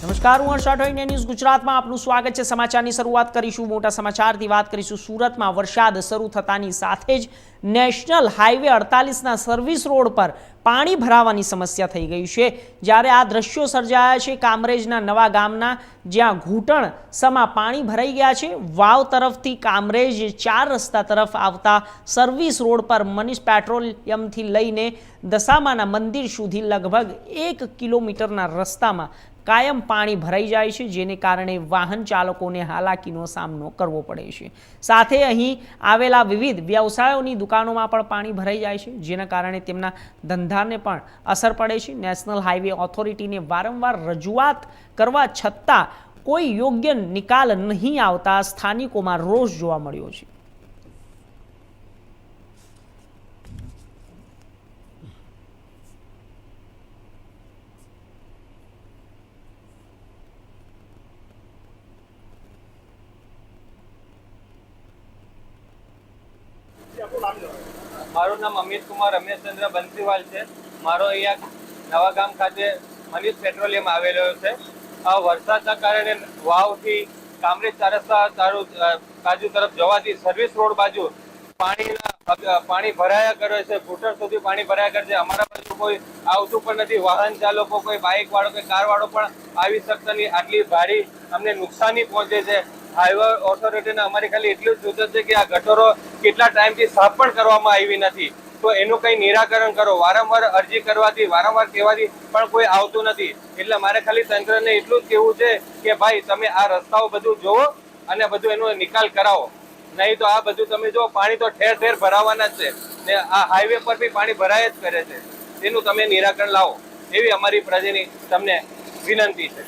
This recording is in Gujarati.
નમસ્કાર, હું હર્ષ રાઠોડ ન્યૂઝ ગુજરાતમાં આપનું સ્વાગત છે. સમાચારની શરૂઆત કરીશું, મોટા સમાચારથી વાત કરીશું. સુરતમાં વરસાદ શરૂ થતાની સાથે જ નેશનલ હાઈવે અડતાલીસના સર્વિસ રોડ પર પાણી ભરાવાની સમસ્યા થઈ ગઈ છે. જ્યારે આ દ્રશ્યો સર્જાયા છે, કામરેજના નવા ગામના, જ્યાં ઘૂંટણ સમા પાણી ભરાઈ ગયા છે. વાવ તરફથી કામરેજ ચાર રસ્તા તરફ આવતા સર્વિસ રોડ પર મનીષ પેટ્રોલિયમથી લઈને દશામાના મંદિર સુધી લગભગ એક કિલોમીટરના રસ્તામાં કાયમ પાણી ભરાઈ જાય છે, જેને કારણે વાહન ચાલકોને હાલાકીનો સામનો કરવો પડે છે. સાથે અહીં આવેલા વિવિધ વ્યવસાયોની દુકાનોમાં પણ પાણી ભરાઈ જાય છે, જેના કારણે તેમના ધંધાને પણ અસર પડે છે. નેશનલ હાઈવે ઓથોરિટીને વારંવાર રજૂઆત કરવા છતાં કોઈ યોગ્ય નિકાલ નહીં આવતા સ્થાનિકોમાં રોષ જોવા મળ્યો છે. મારું નામ અમિત કુમાર રમેશચંદ્ર બંસીવાલ છે. મારો અહીંયા નવા ગામ ખાતે મનીષ પેટ્રોલિયમ આવેલો છે. આ વરસાદના કારણે વાવથી કામરેજ ચારસ્તા તારું બાજુ તરફ જવાથી સર્વિસ રોડ બાજુ પાણીના પાણી ભરાયા કરે છે. ઘૂંટણ સુધી પાણી ભરાયા કરે છે. અમારા બાજુ કોઈ આવતું પણ નથી. વાહન ચાલકો, કોઈ બાઇક વાળો કે કાર વાળો પણ આવી શકતા નહીં. આટલી ભારી અમને નુકસાની પહોંચે છે. હાઈવે ઓથોરિટીને અમારી ખાલી એટલું જ જોતું છે કે આ ગટરો કેટલા ટાઈમથી સાફ પણ કરવામાં આવી નથી. તો એનું કંઈ નિરાકરણ કરો. વારંવાર અરજી કરવાથી, વારંવાર કહેવાથી પણ કોઈ આવતું નથી. એટલે મારે ખાલી તંત્રને એટલું જ કહેવું છે કે ભાઈ, તમે આ રસ્તાઓ બધું જોવો અને બધું એનો નિકાલ કરાવો. નહીં તો આ બધું તમે જો, પાણી તો ઠેર ઠેર ભરાવાના જ છે. ને આ હાઈવે પર બી પાણી ભરાય જ કરે છે. તેનું તમે નિરાકરણ લાવો. એવી અમારી પ્રજાની તમને વિનંતી છે.